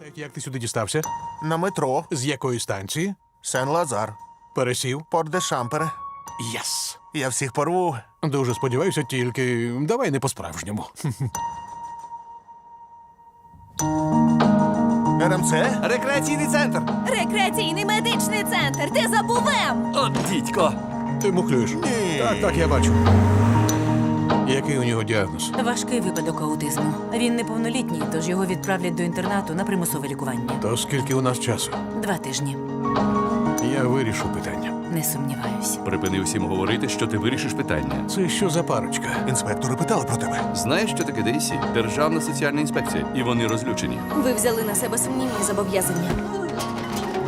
Так як ти сюди дістався? На метро. З якої станції? Сен-Лазар. Пересів? Порт де Шампере. Єс! Я всіх порву. Дуже сподіваюся, тільки давай не по-справжньому. РМЦ? Рекреаційний центр. Рекреаційний медичний центр. Ти забув М! От дідько. Ти мухлюєш? Ні. Так, так, я бачу. Який у нього діагноз? Важкий випадок аутизму. Він неповнолітній, тож його відправлять до інтернату на примусове лікування. То скільки у нас часу? Два тижні. Я вирішу питання. Не сумніваюсь. Припини всім говорити, що ти вирішиш питання. Це що за парочка? Інспектори питали про тебе. Знаєш, що таке ДСІ? Державна соціальна інспекція, і вони розлючені. Ви взяли на себе сумнівні зобов'язання.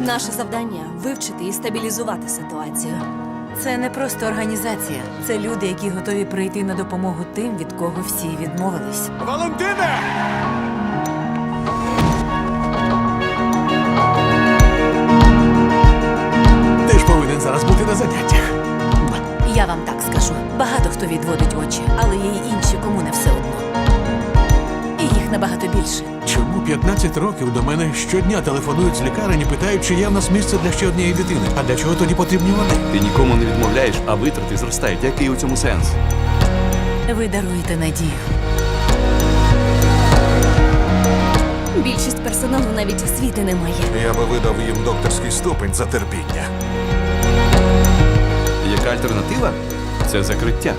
Наше завдання вивчити і стабілізувати ситуацію. Це не просто організація. Це люди, які готові прийти на допомогу тим, від кого всі відмовились. Валентине! Ти ж повинен зараз бути на заняттях. Я вам так скажу: багато хто відводить очі, але є й інші, кому не все набагато більше. Чому 15 років до мене щодня телефонують з лікарень і питають, чи є в нас місце для ще однієї дитини? А для чого тоді потрібні вони? Ти нікому не відмовляєш, а витрати зростають. Який у цьому сенс? Ви даруєте надію. Більшість персоналу навіть освіти не має. Я би видав їм докторський ступень за терпіння. Яка альтернатива? Це закриття.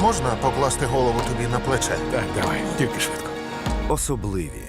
Можна покласти голову тобі на плече? Так, давай, тільки швидко. Особливі.